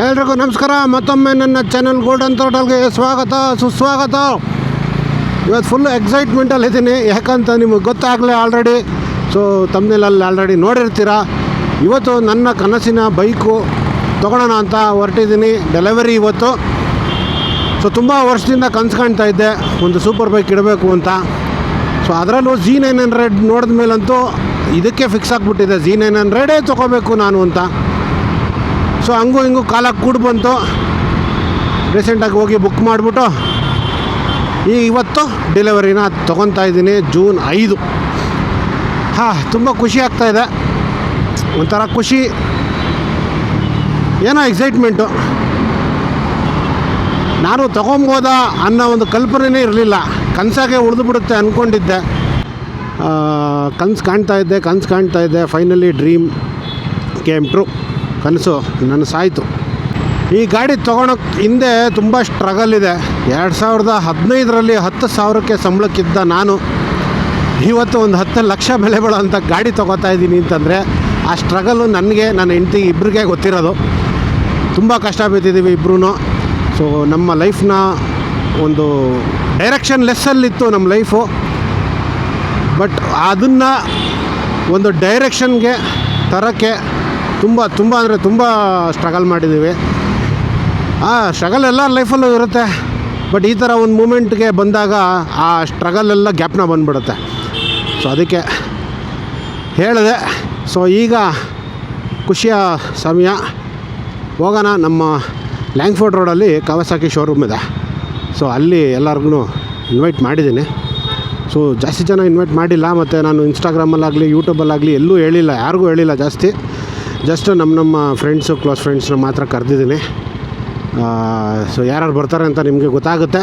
ಎಲ್ರಿಗೂ ನಮಸ್ಕಾರ. ಮತ್ತೊಮ್ಮೆ ನನ್ನ ಚಾನಲ್ ಗೋಲ್ಡನ್ ತೋಟಲ್ಗೆ ಸ್ವಾಗತ, ಸುಸ್ವಾಗತ. ಇವತ್ತು ಫುಲ್ ಎಕ್ಸೈಟ್ಮೆಂಟಲ್ಲಿದ್ದೀನಿ ಯಾಕಂತ ನಿಮಗೆ ಗೊತ್ತಾಗಲೇ ಆಲ್ರೆಡಿ ಸೊ ತಮ್ಮನೇಲಲ್ಲಿ ಆಲ್ರೆಡಿ ನೋಡಿರ್ತೀರ. ಇವತ್ತು ನನ್ನ ಕನಸಿನ ಬೈಕು ತೊಗೊಳೋಣ ಅಂತ ಹೊರಟಿದ್ದೀನಿ. ಡೆಲಿವರಿ ಇವತ್ತು. ಸೊ ತುಂಬ ವರ್ಷದಿಂದ ಕನಸು ಕಾಣ್ತಾ ಇದ್ದೆ. ಒಂದು ಸೂಪರ್ ಬೈಕ್ ಇಡಬೇಕು ಅಂತ. ಸೊ ಅದರಲ್ಲೂ ಜಿ ನೈನ್ ಹಂಡ್ರೆಡ್ ನೋಡಿದ ಮೇಲಂತೂ ಇದಕ್ಕೆ ಫಿಕ್ಸ್ ಆಗಿಬಿಟ್ಟಿದೆ. ಜಿ ನೈನ್ ಹಂಡ್ರೆಡೇ ತೊಗೋಬೇಕು ನಾನು ಅಂತ. ಸೊ ಹಂಗೂ ಹಿಂಗೂ ಕಾಲ ಕೂಡಿ ಬಂತು. ರೀಸೆಂಟಾಗಿ ಹೋಗಿ ಬುಕ್ ಮಾಡಿಬಿಟ್ಟು ಈ ಇವತ್ತು ಡೆಲಿವರಿನ ತೊಗೊತಾ ಇದ್ದೀನಿ ಜೂನ್ ಐದು. ಹಾಂ, ತುಂಬ ಖುಷಿ ಆಗ್ತಾ ಇದೆ. ಒಂಥರ ಖುಷಿ. ಏನೋ ಎಕ್ಸೈಟ್ಮೆಂಟು ನಾನು ತೊಗೊಂಬೋದ ಅನ್ನೋ ಒಂದು ಕಲ್ಪನೆನೇ ಇರಲಿಲ್ಲ. ಕನಸಾಗೆ ಉಳಿದು ಬಿಡುತ್ತೆ ಅಂದ್ಕೊಂಡಿದ್ದೆ ಕನಸು ಕಾಣ್ತಾ ಇದ್ದೆ ಕನಸು ಕಾಣ್ತಾ ಇದ್ದೆ ಫೈನಲಿ ಡ್ರೀಮ್ ಕೇಮ್ ಟ್ರೂ ಕನಸು ನನ್ನ ಸಾಯಿತು. ಈ ಗಾಡಿ ತೊಗೊಳಕ್ಕೆ ಹಿಂದೆ ತುಂಬ ಸ್ಟ್ರಗಲ್ ಇದೆ. ಎರಡು ಸಾವಿರದ ಹದಿನೈದರಲ್ಲಿ ಹತ್ತು ಸಾವಿರಕ್ಕೆ ಸಂಬಳಕ್ಕಿದ್ದ ನಾನು, ಇವತ್ತು ಒಂದು ಹತ್ತು ಲಕ್ಷ ಬೆಲೆ ಬಾಳೋಂಥ ಗಾಡಿ ತೊಗೋತಾ ಇದ್ದೀನಿ ಅಂತಂದರೆ, ಆ ಸ್ಟ್ರಗಲ್ಲು ನನಗೆ, ನನ್ನ ಹೆಂಡತಿ ಇಬ್ಬರಿಗೆ ಗೊತ್ತಿರೋದು. ತುಂಬ ಕಷ್ಟ ಬಿದ್ದಿದ್ದೀವಿ ಇಬ್ಬರೂ ಸೊ ನಮ್ಮ ಲೈಫ್ನ ಒಂದು ಡೈರೆಕ್ಷನ್ ಲೆಸ್ಸಲ್ಲಿತ್ತು ನಮ್ಮ ಲೈಫು ಬಟ್ ಅದನ್ನು ಒಂದು ಡೈರೆಕ್ಷನ್ಗೆ ತರೋಕ್ಕೆ ತುಂಬ ತುಂಬ ಅಂದರೆ ತುಂಬ ಸ್ಟ್ರಗಲ್ ಮಾಡಿದ್ದೀವಿ. ಆ ಸ್ಟ್ರಗಲ್ ಎಲ್ಲ ಲೈಫಲ್ಲೂ ಇರುತ್ತೆ. ಬಟ್ ಈ ಥರ ಒಂದು ಮೂಮೆಂಟ್ಗೆ ಬಂದಾಗ ಆ ಸ್ಟ್ರಗಲ್ ಎಲ್ಲ ಗ್ಯಾಪ್ನ ಬಂದುಬಿಡುತ್ತೆ. ಸೊ ಅದಕ್ಕೆ ಹೇಳಿದೆ. ಸೊ ಈಗ ಖುಷಿಯ ಸಮಯ. ಹೋಗೋಣ, ನಮ್ಮ ಲ್ಯಾಂಗ್ಫೋರ್ಡ್ ರೋಡಲ್ಲಿ ಕವಸಾಕಿ ಶೋರೂಮ್ ಇದೆ. ಸೊ ಅಲ್ಲಿ ಎಲ್ಲರಿಗೂ ಇನ್ವೈಟ್ ಮಾಡಿದ್ದೀನಿ. ಸೊ ಜಾಸ್ತಿ ಜನ ಇನ್ವೈಟ್ ಮಾಡಿಲ್ಲ, ಮತ್ತು ನಾನು ಇನ್ಸ್ಟಾಗ್ರಾಮಲ್ಲಾಗಲಿ ಯೂಟ್ಯೂಬಲ್ಲಾಗಲಿ ಎಲ್ಲೂ ಹೇಳಿಲ್ಲ, ಯಾರಿಗೂ ಹೇಳಿಲ್ಲ ಜಾಸ್ತಿ. ಜಸ್ಟ್ ನಮ್ಮ ನಮ್ಮ ಫ್ರೆಂಡ್ಸು ಕ್ಲೋಸ್ ಫ್ರೆಂಡ್ಸ್ನ ಮಾತ್ರ ಕರೆದಿದ್ದೀನಿ. ಸೊ ಯಾರ್ಯಾರು ಬರ್ತಾರೆ ಅಂತ ನಿಮಗೆ ಗೊತ್ತಾಗುತ್ತೆ.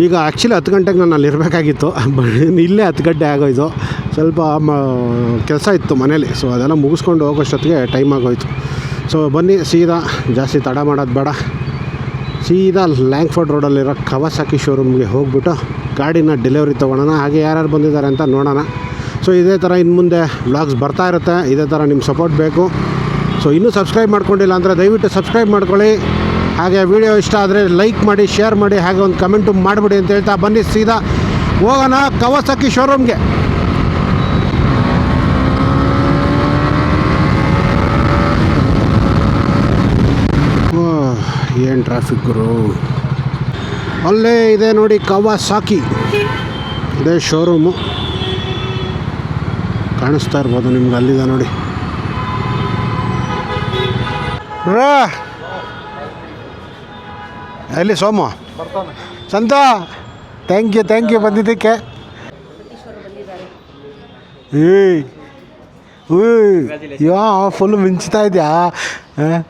ಈಗ ಆ್ಯಕ್ಚುಲಿ ಹತ್ತು ಗಂಟೆಗೆ ನಾನು ಅಲ್ಲಿ ಇರಬೇಕಾಗಿತ್ತು. ಇಲ್ಲೇ ಹತ್ತು ಗಂಟೆ ಆಗೋಯ್ತು. ಸ್ವಲ್ಪ, ಮ, ಕೆಲಸ ಇತ್ತು ಮನೇಲಿ. ಸೊ ಅದೆಲ್ಲ ಮುಗಿಸ್ಕೊಂಡು ಹೋಗೋಷ್ಟೊತ್ತಿಗೆ ಟೈಮ್ ಆಗೋಯ್ತು. ಸೊ ಬನ್ನಿ, ಸೀದಾ, ಜಾಸ್ತಿ ತಡ ಮಾಡೋದು ಬೇಡ. ಸೀದಾ ಲ್ಯಾಂಗ್ಫೋರ್ಡ್ ರೋಡಲ್ಲಿರೋ ಕವಸಾಕಿ ಶೋರೂಮ್ಗೆ ಹೋಗ್ಬಿಟ್ಟು ಗಾಡಿನ ಡೆಲಿವರಿ ತೊಗೊಳೋಣ ಹಾಗೆ ಯಾರ್ಯಾರು ಬಂದಿದ್ದಾರೆ ಅಂತ ನೋಡೋಣ. ಸೊ ಇದೇ ಥರ ಇನ್ನು ಮುಂದೆ ಬ್ಲಾಗ್ಸ್ ಬರ್ತಾ ಇರುತ್ತೆ. ಇದೇ ಥರ ನಿಮ್ಮ ಸಪೋರ್ಟ್ ಬೇಕು. ಸೊ ಇನ್ನೂ ಸಬ್ಸ್ಕ್ರೈಬ್ ಮಾಡ್ಕೊಂಡಿಲ್ಲ ಅಂದರೆ ದಯವಿಟ್ಟು ಸಬ್ಸ್ಕ್ರೈಬ್ ಮಾಡ್ಕೊಳ್ಳಿ. ಹಾಗೆ ವಿಡಿಯೋ ಇಷ್ಟ ಆದರೆ ಲೈಕ್ ಮಾಡಿ ಶೇರ್ ಮಾಡಿ, ಹಾಗೆ ಒಂದು ಕಮೆಂಟು ಮಾಡಿಬಿಡಿ ಅಂತ ಹೇಳ್ತಾ ಬನ್ನಿ. ಸೀದಾ ಹೋಗೋಣ ಕವಸಕ್ಕಿ ಶೋರೂಮ್ಗೆ ಏನು ಟ್ರಾಫಿಕ್ ಗುರು? ಅಲ್ಲೇ ಇದೆ ನೋಡಿ ಕವಾಸಾಕಿ ಇದೇ ಶೋರೂಮು ಕಾಣಿಸ್ತಾ ಇರ್ಬೋದು, ನಿಮ್ಗೆ ಅಲ್ಲಿದೆ ನೋಡಿ. ರಾ ಎಲ್ಲಿ ಸೋಮು? ಸಂತ ಥ್ಯಾಂಕ್ ಯು ಥ್ಯಾಂಕ್ ಯು ಬಂದಿದ್ದಕ್ಕೆ. ಏಯ್ ಯಾ ಫುಲ್ ಮಿಂಚ್ತಾ ಇದೆಯಾ? ಹಾಂ?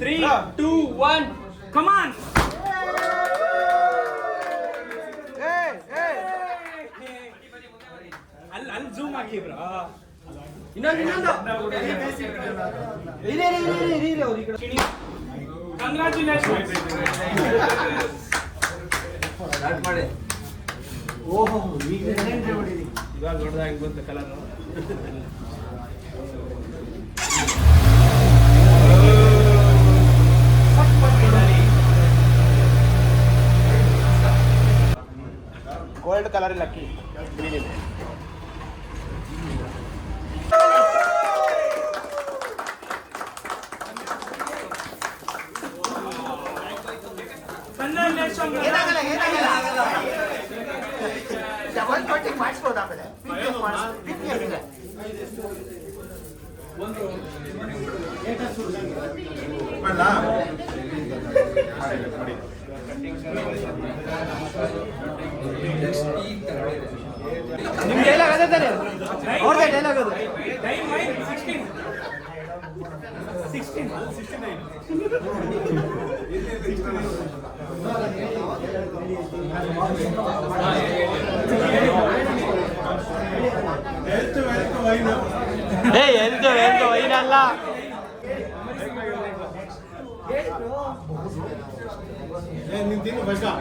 Ready? Two one on! ಅಲ್ಲಿ ಅಲ್ಲಿ ಜೂಮ್ ಕಂಗ್ರಾಚುಲೇಷನ್ ಇವಾಗ ನೋಡ್ದಾಗ ಬಂತು ಕಲರ್ ಗೋಲ್ಡ್ ಕಲರ್ ಇಲ್ಲ ನಿಮ್ ಡೈಲಾಗ್ ಅದೇ ತಾನೆ ಅವ್ರದೇ ಡೈಲಾಗ್ ಅದು. ಟೈಮ್ ಎಂತ ಎಂತ ವೈನ್ ವೆಲ್ತ್ ಏ ಎಂತು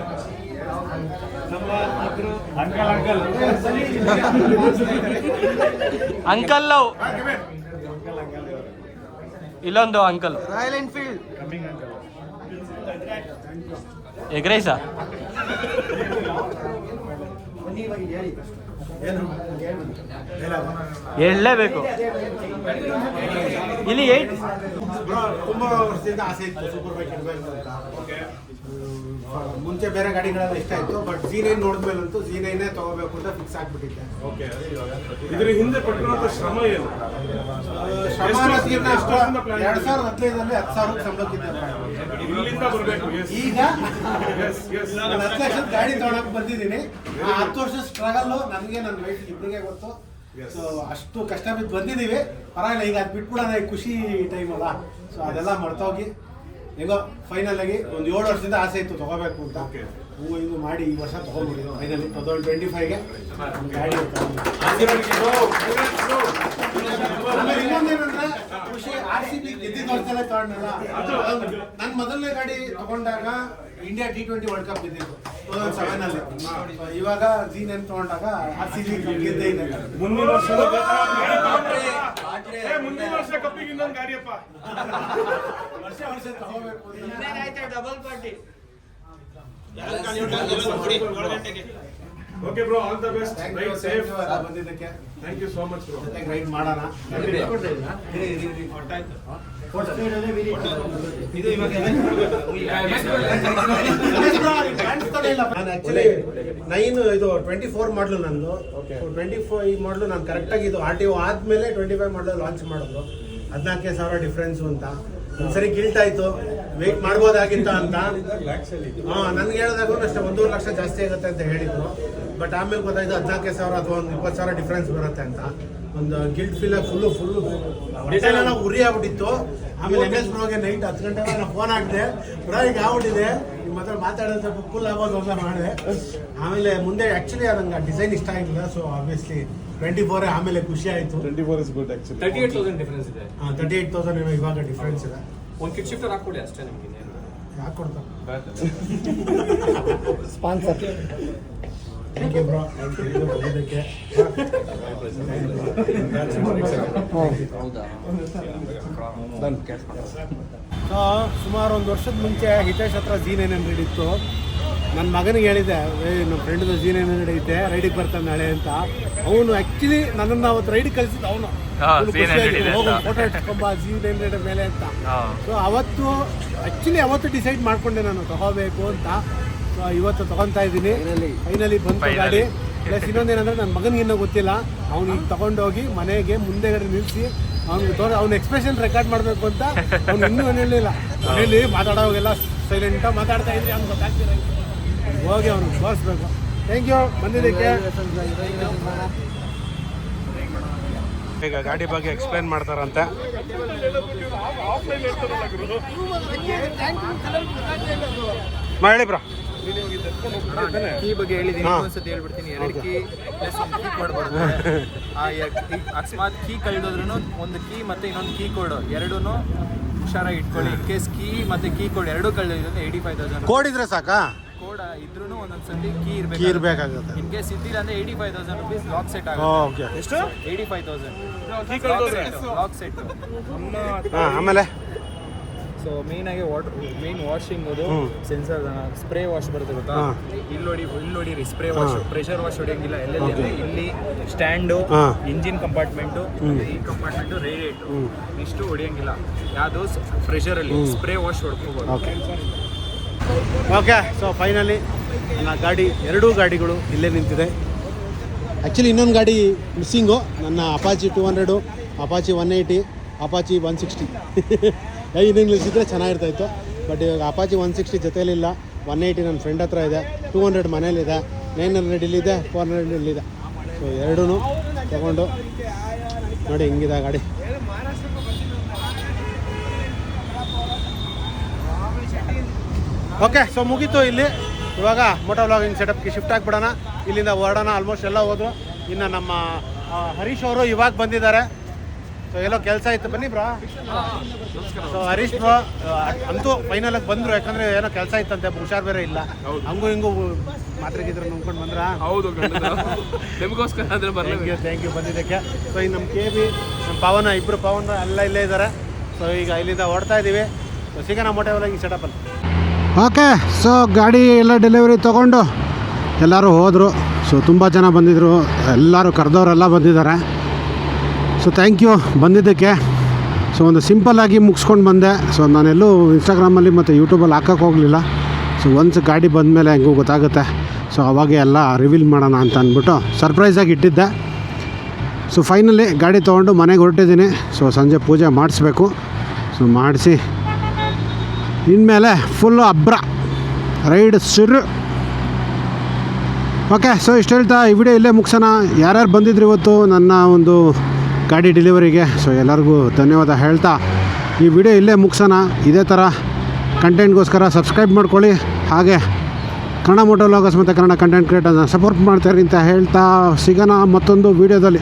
ನಮ್ಮ ಅದ್ರು ಅಂಕಲ್ ಲವ್. ಇಲ್ಲೊಂದು ಅಂಕಲ್. Royal Enfield. ಎಗ್ ರೈಸಾ ಹೇಳಲೇಬೇಕು. ಇಲ್ಲಿ ಏಟ್ ತುಂಬಾ ವರ್ಷದಿಂದ ಆಸೆ ಇತ್ತು ಸೂಪರ್ ಬೈಕ್ ಇರಬೇಕು ಅಂತ. ಹ್ಮ್, ಮುಂಚೆ ಬೇರೆ ಗಾಡಿಗಳೆಲ್ಲ ಇಷ್ಟ ಆಯ್ತು ಬಟ್ ಜಿ ನೈನ್ ನೋಡಿದ್ಮೇಲಂತೂ ಜಿ ನೈನೇ ತಗೋಬೇಕು ಅಂತ ಫಿಕ್ಸ್ ಆಗ್ಬಿಟ್ಟಿದ್ದೆ. ಇದ್ರ ಹಿಂದೆ ಪಟ್ಟಿರುವಂತ ಶ್ರಮ ಏನು? ಶ್ರಮ ಅನ್ನೋದ್ಕಿಂತ ಎರಡ್ ಸಾವಿರದ ಹದಿನೈದರಲ್ಲಿ ಹತ್ತು ಸಾವಿರ ಸಂಬಳಕ್ಕಿದ್ದೆ ಇಲ್ಲಿಂದ ಬರಬೇಕು ಈಗ ನಾನು ಹತ್ತು ಲಕ್ಷದ ಗಾಡಿ ತಗೊಳಕ್ ಬಂದಿದ್ದೀನಿ. ಆ ಹತ್ತು ವರ್ಷ ಸ್ಟ್ರಗಲ್ ನನಗೆ ನನ್ನ ವೈಫ್ ಇಬ್ಬರಿಗೆ ಗೊತ್ತು. ಸೊ ಅಷ್ಟು ಕಷ್ಟ ಬಿದ್ದು ಬಂದಿದ್ದೀವಿ. ಪರವಾಗಿಲ್ಲ ಈಗ ಅದು ಬಿಟ್ಬಿಡೋಣ ಖುಷಿ ಟೈಮ್ ಅಲ್ಲ. ಸೊ ಅದೆಲ್ಲ ಮರ್ತೋಗಿ. ಹೇಗೋ ಫೈನಲ್ ಆಗಿ ಒಂದು ಏಳು ವರ್ಷದಿಂದ ಆಸೆ ಇತ್ತು ತಗೋಬೇಕು ಅಂತ. ಹೂವು ಇದು ಮಾಡಿ ಈ ವರ್ಷ ತಗೊಂಡ್ಬಿಟ್ಟಿದ್ದು. ಫೈನಲಿ ಟೂ ತೌಸಂಡ್ ಟ್ವೆಂಟಿ ಫೈವ್ಗೆ ಗಾಡಿ ಇನ್ನೊಂದೇನಂದ್ರೆ ಖುಷಿ ಆರ್ ಸಿ ಬಿ ಗೆದ್ದಿದ್ದ ವರ್ಷದಲ್ಲೇ ತಗೊಂಡಲ್ಲ ನನ್ನ ಮೊದಲನೇ ಗಾಡಿ ತಗೊಂಡಾಗ India T twenty World Cup ಗೆದ್ದಿದ್ದು. ಟೂ ತೌಸಂಡ್ ಸೆವೆನ್ ಅಲ್ಲಿ. ಇವಾಗ ಜೀನ್ ನೈನ್ ತಗೊಂಡಾಗ ಆರ್ ಸಿ ಬಿ ಗೆದ್ದೇ ಇದೆ. ಮುಂದಿನ ವರ್ಷದ ಏ, ಮುಂದಿನ ವರ್ಷ ಕಪ್ಪಿಗೆ ಇನ್ನೊಂದು ಗಾಡಿಯಪ್ಪ. ವರ್ಷ ವರ್ಷ ತಗೋಬೇಕು ಅಂತ. Double party okay bro all the best ride safe ಬಂದಿದ್ದಕ್ಕೆ. Thank you so much bro ಜೊತೆಗೆ ರೈಡ್ ಮಾಡೋಣ. ನಾನು ಆಕ್ಚುಲಿ ನೈನ್ ಇದು ಟ್ವೆಂಟಿ ಫೋರ್ ಮಾಡಲು ನಂದು. ಟ್ವೆಂಟಿ ಫೋರ್ ಈ ಮಾಡಲು ನಾನು ಕರೆಕ್ಟಾಗಿ ಇದು ಆರ್ ಟಿ ಒ ಆದ್ಮೇಲೆ ಟ್ವೆಂಟಿ ಫೈವ್ ಮಾಡಲು ಲಾಂಚ್ ಮಾಡಿದ್ರು ಹದಿನಾಲ್ಕೇ ಸಾವಿರ ಡಿಫ್ರೆನ್ಸು ಅಂತ. ಒಂದ್ಸರಿ ಗಿಲ್ಟ್ ಆಯ್ತು ವೇಟ್ ಮಾಡ್ಬೋದಾಗಿತ್ತ ಅಂತ. ಹಾ ನನ್ಗೆ ಹೇಳಿದಾಗ ಅಷ್ಟೇ ಒಂದೂವರೆ ಲಕ್ಷ ಜಾಸ್ತಿ ಆಗುತ್ತೆ ಅಂತ ಹೇಳಿದ್ರು. ಬಟ್ ಆಮೇಲೆ ಗೊತ್ತಾಯ್ತು ಹದಿನಾಲ್ಕೇ ಸಾವಿರ ಅಥವಾ ಒಂದು ಇಪ್ಪತ್ತು ಸಾವಿರ ಡಿಫ್ರೆನ್ಸ್ ಬರುತ್ತೆ ಅಂತ. ಒಂದು guilt feel full full design ಎಲ್ಲ ಉರಿ ಆಗ್ಬಿಟ್ಟಿತ್ತು. ಆಮೇಲೆ ಎಂ ಎಸ್ ಬ್ರೋಗೆ ನೈಟ್ ಹತ್ತು ಗಂಟೆ ನಾನು ಫೋನ್ ಹಾಕಿದೆ. ಬ್ರೋ ಈಗ ಆಗ್ಬಿಟ್ಟಿದೆ. ನಿಮ್ಮ ಹತ್ರ ಮಾತಾಡೋದು ಸ್ವಲ್ಪ ಫುಲ್ ಆಗೋದು ಅಂತ ಮಾಡಿದೆ. ಆಮೇಲೆ ಮುಂದೆ ಆ್ಯಕ್ಚುಲಿ ನಂಗೆ ಡಿಸೈನ್ ಇಷ್ಟ ಆಗಿಲ್ಲ ಸೊ ಆಬ್ವಿಯಸ್ಲಿ ಟ್ವೆಂಟಿ ಫೋರ್ ಆಮೇಲೆ ಖುಷಿ ಆಯಿತು. Twenty four is good actually thirty eight thousand difference ಇದೆ ತರ್ಟಿ ಏಟ್ ತೌಸಂಡ್ ಇವಾಗ ಡಿಫ್ರೆನ್ಸ್ ಇದೆ. ಒಂದು ಕಿಟ್ ಶಿಫ್ಟರ್ ಹಾಕ್ಕೊಡಿ ಅಷ್ಟೇ ನಿಮಗೆ ಯಾಕೆ ಕೊಡ್ತಾರೆ ಸ್ಪಾನ್ಸರ್ ಥ್ಯಾಂಕ್ ಯು ಬ್ರೋ ಬಂದಿದ್ದಕ್ಕೆ ಸೊ ಸುಮಾರು ಒಂದು ವರ್ಷದ ಮುಂಚೆ ಹಿತೇಶ್ ಹತ್ರ ಜೀನ್ ಏನೇನು ಹಂಡ್ರೆಡ್ ಇತ್ತು ನನ್ನ ಮಗನಿಗೆ ಹೇಳಿದೆ ನಮ್ಮ ಫ್ರೆಂಡ್ದು ಜೀನ್ ಏನೇನು ಹಂಡ್ರೆಡ್ ಐತೆ ರೈಡಿಗೆ ಬರ್ತಾನೆ ನಾಳೆ ಅಂತ. ಅವನು ಆ್ಯಕ್ಚುಲಿ ನನ್ನನ್ನು ಅವತ್ತು ರೈಡಿಗೆ ಕಳಿಸಿದ ಅವನು. ಹಾ, Z900 ಇದೆ ಅಂತ. ಫೋಟೋ ಇಟ್ಕೊಂಬ ಜಿ ನೈನ್ ಹಂಡ್ರೆಡ್ ಮೇಲೆ ಅಂತ. ಹಾ. ಸೊ ಅವತ್ತು ಆ್ಯಕ್ಚುಲಿ ಅವತ್ತು ಡಿಸೈಡ್ ಮಾಡ್ಕೊಂಡೆ ನಾನು ತಗೋಬೇಕು ಅಂತ. ಇವತ್ತು ತಗೊತಾ ಇದ್ದೀನಿ. ಫೈನಲಿ ಬಂತು. ಗಾಡಿ. ಪ್ಲಸ್ ಇನ್ನೊಂದೇನಂದ್ರೆ ನನ್ನ ಮಗನಿಗೆ ಇನ್ನೂ ಗೊತ್ತಿಲ್ಲ. ಅವ್ನು ಈಗ ತಗೊಂಡೋಗಿ ಮನೆಗೆ ಮುಂದೆಗಡೆ ನಿಲ್ಲಿಸಿ ಅವ್ನಿಗೆ ತೋರ ಅವ್ನ ಎಕ್ಸ್ಪ್ರೆಷನ್ ರೆಕಾರ್ಡ್ ಮಾಡಬೇಕು ಅಂತ ಅವ್ನು ಇನ್ನೂ ಹೇಳಿಲ್ಲ ಮನೇಲಿ ಮಾತಾಡೋವಾಗೆಲ್ಲ ಸೈಲೆಂಟಾಗಿ ಮಾತಾಡ್ತಾ ಇದ್ರಿ ಅವ್ನು ಗೊತ್ತಾಗ್ತಿರ ಹೋಗಿ ಅವ್ನು ತೋರಿಸ್ಬೇಕು. ಥ್ಯಾಂಕ್ ಯು ಬಂದಿದ್ದಕ್ಕೆ. ಈಗ ಗಾಡಿ ಬಗ್ಗೆ ಎಕ್ಸ್ಪ್ಲೇನ್ ಮಾಡ್ತಾರಂತೆ. ಮಾಡಿ ಬ್ರಾ. ಕೀ ಬಗ್ಗೆ ಹೇಳಿದ್ದೀನಿ ಒಂದ್ಸತಿ ಹೇಳ್ಬಿಡ್ತೀನಿ. ಎರಡು ಕೀ ಪ್ಲಸ್ ಒಂದು ಕೀ ಕೋಡ್ ಬರುತ್ತೆ ಆ ಅಕಸ್ಮಾತ್ ಕೀ ಕಳೆದೋದ್ರೂ ಒಂದು ಕೀ ಮತ್ತೆ ಇನ್ನೊಂದು ಕೀ ಕೋಡ್. ಎರಡೂ ಹುಷಾರಾಗಿ ಇಟ್ಕೊಳ್ಳಿ. ಇನ್ ಕೇಸ್ ಕೀ ಮತ್ತೆ ಕೀ ಕೋಡ್. ಎರಡೂ ಕಳೆದಿದ್ರೆ ಏಯ್ಟಿ ಫೈವ್ ತೌಸಂಡ್ ಕೋಡ್ ಇದ್ರೆ ಸಾಕಾ? ಕೋಡ ಇದ್ರೂ ಒಂದೊಂದ್ಸತಿ ಕೀ ಕೀ ಇರಬೇಕಾಗುತ್ತೆ. ಇನ್ ಕೇಸ್ ಇದ್ದಿಲ್ಲ ಅಂದ್ರೆ eighty five thousand rupees lock set okay ಆಗುತ್ತೆ ಎಷ್ಟು? Eighty five thousand lock set ಆಮೇಲೆ? ಸೊ ಮೇನ್ ಆಗಿ ವಾಟರ್ ಮೇನ್ ವಾಷಿಂಗ್ ಅದು. ಸೆನ್ಸರ್ ಸ್ಪ್ರೇ ವಾಶ್ ಬರುತ್ತೆ ಗೊತ್ತಾ. ಇಲ್ಲಿ ನೋಡಿ ಇಲ್ಲಿ ನೋಡಿರಿ ಸ್ಪ್ರೇ ವಾಶ್. ಪ್ರೆಷರ್ ವಾಶ್ ಹೊಡಿಯಂಗಿಲ್ಲ. ಎಲ್ಲೆಲ್ಲಿ ಇಲ್ಲಿ ಸ್ಟ್ಯಾಂಡು. ಇಂಜಿನ್ ಕಂಪಾರ್ಟ್ಮೆಂಟು ಈ ಕಂಪಾರ್ಟ್ಮೆಂಟು ರೇಡಿಯೇಟರ್ ಹ್ಮ್. ಇಷ್ಟು ಹೊಡಿಯಂಗಿಲ್ಲ. ಯಾವುದು ಪ್ರೆಷರ್ ಅಲ್ಲಿ ಸ್ಪ್ರೇ ವಾಶ್ ಹೊಡ್ಕೋಬಹುದು ಓಕೆ ಓಕೆ ಸೊ ಫೈನಲಿ ನನ್ನ ಗಾಡಿ ಎರಡೂ ಗಾಡಿಗಳು ಇಲ್ಲೇ ನಿಂತಿದೆ. ಆ್ಯಕ್ಚುಲಿ ಇನ್ನೊಂದು ಗಾಡಿ ಮಿಸ್ಸಿಂಗು ನನ್ನ Apache two hundred Apache one eighty Apache one sixty ಐದು ಇದ್ದರೆ ಚೆನ್ನಾಗಿರ್ತಾಯಿತ್ತು ಬಟ್ ಇವಾಗ ಅಪಾಚಿ ಒನ್ ಸಿಕ್ಸ್ಟಿ ಜೊತೆಯಲ್ಲಿಲ್ಲ ಒನ್ ಏಯ್ಟಿ ನನ್ನ ಫ್ರೆಂಡ್ ಹತ್ರ ಇದೆ. ಟೂ ಹಂಡ್ರೆಡ್ ಮನೇಲಿದೆ. ನೈನ್ ಹಂಡ್ರೆಡ್ ಇಲ್ಲಿದೆ ಫೋರ್ ಹಂಡ್ರೆಡ್ ಇಲ್ಲಿದೆ. ಸೊ ಎರಡೂ ತಗೊಂಡು ನೋಡಿ ಹಿಂಗಿದೆ ಗಾಡಿ. ಓಕೆ ಸೊ ಮುಗೀತು ಇಲ್ಲಿ. ಇವಾಗ ಮೋಟೋ ವ್ಲಾಗಿಂಗ್ ಸೆಟಪ್ಗೆ ಶಿಫ್ಟ್ ಆಗಿಬಿಡೋಣ. ಇಲ್ಲಿಂದ ಹೊರಡೋಣ. ಆಲ್ಮೋಸ್ಟ್ ಎಲ್ಲ ಹೋದ್ರು. ಇನ್ನು ನಮ್ಮ ಹರೀಶ್ ಅವರು ಇವಾಗ ಬಂದಿದ್ದಾರೆ. ಸೊ ಎಲ್ಲೋ ಕೆಲಸ ಇತ್ತು. ಬನ್ನಿ ಬ್ರಾ. ಸೊ ಹರೀಶ್ ಬ್ರಾ ಅಂತೂ ಫೈನಲ್ ಆಗಿ ಬಂದ್ರು. ಯಾಕಂದ್ರೆ ಏನೋ ಕೆಲಸ ಇತ್ತಂತೆ ಹುಷಾರ್ ಬೇರೆ ಇಲ್ಲ. ಹಂಗೂ ಹಿಂಗೂ ಮಾತ್ರ ಗಿದ್ರೆ ನೋಡ್ಕೊಂಡು ಬಂದ್ರ? ಹೌದು ನಿಮಗೋಸ್ಕರ ಅಂದ್ರೆ ಥ್ಯಾಂಕ್ ಯು ಥ್ಯಾಂಕ್ ಯು ಬಂದಿದ್ದಕ್ಕೆ. ಸೊ ಈಗ ನಮ್ಮ ಕೆ ಬಿ ನಮ್ಮ ಪವನ ಇಬ್ಬರು ಪವನ ಅಲ್ಲ ಇಲ್ಲೇ ಇದ್ದಾರೆ ಸೊ ಈಗ ಇಲ್ಲಿಂದ ಓಡ್ತಾ ಇದ್ದೀವಿ ಸೊ ಸಿಗೋಣ ಮೊಟ್ಟೆ ಒಳಗೆ ಸೆಟಪಲ್ಲಿ ಓಕೆ ಸೊ ಗಾಡಿ ಎಲ್ಲ ಡೆಲಿವರಿ ತೊಗೊಂಡು ಎಲ್ಲರೂ ಹೋದರು. ಸೊ ತುಂಬ ಜನ ಬಂದಿದ್ದರು ಎಲ್ಲರೂ ಕರೆದವರೆಲ್ಲ ಬಂದಿದ್ದಾರೆ. ಸೊ ಥ್ಯಾಂಕ್ ಯು ಬಂದಿದ್ದಕ್ಕೆ. ಸೊ ಒಂದು ಸಿಂಪಲ್ಲಾಗಿ ಮುಗಿಸ್ಕೊಂಡು ಬಂದೆ. ಸೊ ನಾನೆಲ್ಲೂ ಇನ್ಸ್ಟಾಗ್ರಾಮಲ್ಲಿ ಮತ್ತು ಯೂಟ್ಯೂಬಲ್ಲಿ ಹಾಕೋಕ್ಕೆ ಹೋಗಲಿಲ್ಲ. ಸೊ ಒನ್ಸ್ ಗಾಡಿ ಬಂದ ಮೇಲೆ ಹೆಂಗೂ ಗೊತ್ತಾಗುತ್ತೆ. ಸೊ ಅವಾಗ ಎಲ್ಲ ರಿವೀಲ್ ಮಾಡೋಣ ಅಂತ ಅಂದ್ಬಿಟ್ಟು ಸರ್ಪ್ರೈಸಾಗಿ ಇಟ್ಟಿದ್ದೆ. ಸೊ ಫೈನಲಿ ಗಾಡಿ ತೊಗೊಂಡು ಮನೆಗೆ ಹೊರಟಿದ್ದೀನಿ. ಸೊ ಸಂಜೆ ಪೂಜೆ ಮಾಡಿಸ್ಬೇಕು. ಸೊ ಮಾಡಿಸಿ. ಇನ್ಮೇಲೆ ಫುಲ್ಲು ಅಬ್ರ. ರೈಡ್ ಸಿರು. ಓಕೆ ಸೊ ಇಷ್ಟು ಹೇಳ್ತಾ ಈ ವಿಡಿಯೋ ಇಲ್ಲೇ ಮುಗ್ಸೋಣ. ಯಾರ್ಯಾರು ಬಂದಿದ್ರು ಇವತ್ತು? ನನ್ನ ಒಂದು ಗಾಡಿ ಡೆಲಿವರಿಗೆ. ಸೊ ಎಲ್ಲರಿಗೂ ಧನ್ಯವಾದ ಹೇಳ್ತಾ, ಈ ವಿಡಿಯೋ ಇಲ್ಲೇ ಮುಗಿಸೋಣ. ಇದೇ ಥರ ಕಂಟೆಂಟ್ಗೋಸ್ಕರ ಸಬ್ಸ್ಕ್ರೈಬ್ ಮಾಡ್ಕೊಳ್ಳಿ. ಹಾಗೆ ಕನ್ನಡ ಮೋಟೋ ಲಾಗಸ್ ಮತ್ತು ಕನ್ನಡ ಕಂಟೆಂಟ್ ಕ್ರಿಯೇಟರ್ನ ಸಪೋರ್ಟ್ ಮಾಡ್ತಾರೆ ಅಂತ ಹೇಳ್ತಾ, ಸಿಗೋಣ ಮತ್ತೊಂದು ವೀಡಿಯೋದಲ್ಲಿ.